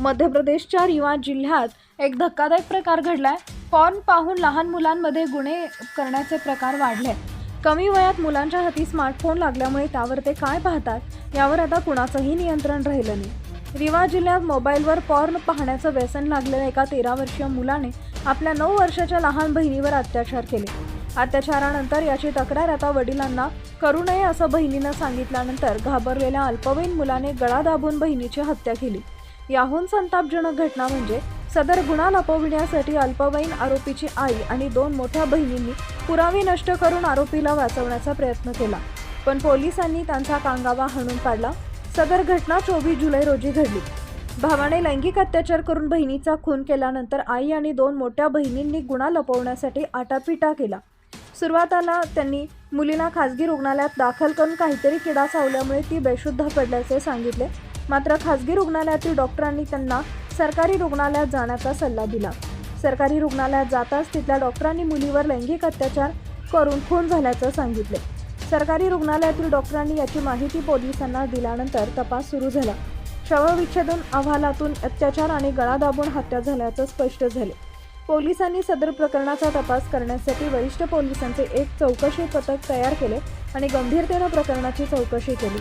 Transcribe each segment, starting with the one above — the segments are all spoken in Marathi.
मध्य प्रदेशच्या रिवा जिल्ह्यात एक धक्कादायक प्रकार घडलाय. पॉर्न पाहून लहान मुलांमध्ये गुन्हे करण्याचे प्रकार वाढले. कमी वयात मुलांच्या हाती स्मार्टफोन लागल्यामुळे त्यावर ते काय पाहतात यावर आता कुणाचंही नियंत्रण राहिलं नाही. रिवा जिल्ह्यात मोबाईलवर पॉर्न पाहण्याचं व्यसन लागलेल्या एका तेरा वर्षीय मुलाने आपल्या नऊ वर्षाच्या लहान बहिणीवर अत्याचार केले. अत्याचारानंतर याची तक्रार आता वडिलांना करू नये असं बहिणीनं सांगितल्यानंतर घाबरलेल्या अल्पवयीन मुलाने गळा दाबून बहिणीची हत्या केली. याहून संतापजनक घटना म्हणजे सदर गुन्हा लपविण्यासाठी अल्पवयीन आरोपीची आई आणि दोन मोठ्या बहिणींनी पुरावे नष्ट करून आरोपीला वाचवण्याचा प्रयत्न केला. पण पोलिसांनी त्यांचा कांगावा हाणून पाडला सदर घटना चोवीस जुलै रोजी घडली. भावाने लैंगिक अत्याचार करून बहिणीचा खून केल्यानंतर आई आणि दोन मोठ्या बहिणींनी गुन्हा लपवण्यासाठी आटापिटा केला. सुरुवातीला त्यांनी मुलीला खासगी रुग्णालयात दाखल करून काहीतरी किडा चावल्यामुळे ती बेशुद्ध पडल्याचे सांगितले. मात्र खासगी रुग्णालयातील डॉक्टरांनी त्यांना सरकारी रुग्णालयात जाण्याचा सल्ला दिला. सरकारी रुग्णालयात जाताच तिथल्या डॉक्टरांनी मुलीवर लैंगिक अत्याचार करून खून झाल्याचं सांगितले. सरकारी रुग्णालयातील डॉक्टरांनी याची माहिती पोलिसांना दिल्यानंतर तपास सुरू झाला. शवविच्छेदन अहवालातून अत्याचार आणि गळा दाबून हत्या झाल्याचं स्पष्ट झाले. पोलिसांनी सदर प्रकरणाचा तपास करण्यासाठी वरिष्ठ पोलिसांचे एक चौकशी पथक तयार केले आणि गंभीरतेनं प्रकरणाची चौकशी केली.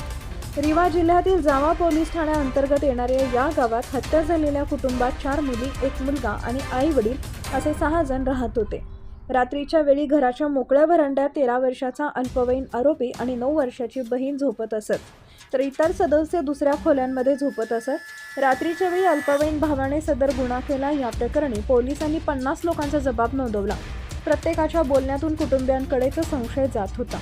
रिवा जिल्ह्यातील जावा पोलीस ठाण्याअंतर्गत येणाऱ्या या गावात हत्या झालेल्या कुटुंबात चार मुली एक मुलगा आणि आई वडील असे सहा जण राहत होते. रात्रीच्या वेळी घराच्या मोकळ्या व्हरांड्यात तेरा वर्षाचा अल्पवयीन आरोपी आणि नऊ वर्षाची बहीण झोपत असत. तर इतर सदस्य दुसऱ्या खोल्यांमध्ये झोपत असत. रात्रीच्या वेळी अल्पवयीन भावाने सदर गुन्हा केला. या प्रकरणी पोलिसांनी पन्नास लोकांचा जबाब नोंदवला. प्रत्येकाच्या बोलण्यातून कुटुंबियांकडेच संशय जात होता.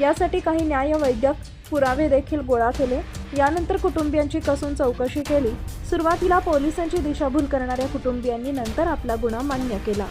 यासाठी काही न्याय वैद्यक पुरावे देखील गोळा केले. यानंतर कुटुंबियांची कसून चौकशी केली. सुरुवातीला पोलिसांची दिशाभूल करणाऱ्या कुटुंबियांनी नंतर आपला गुन्हा मान्य केला.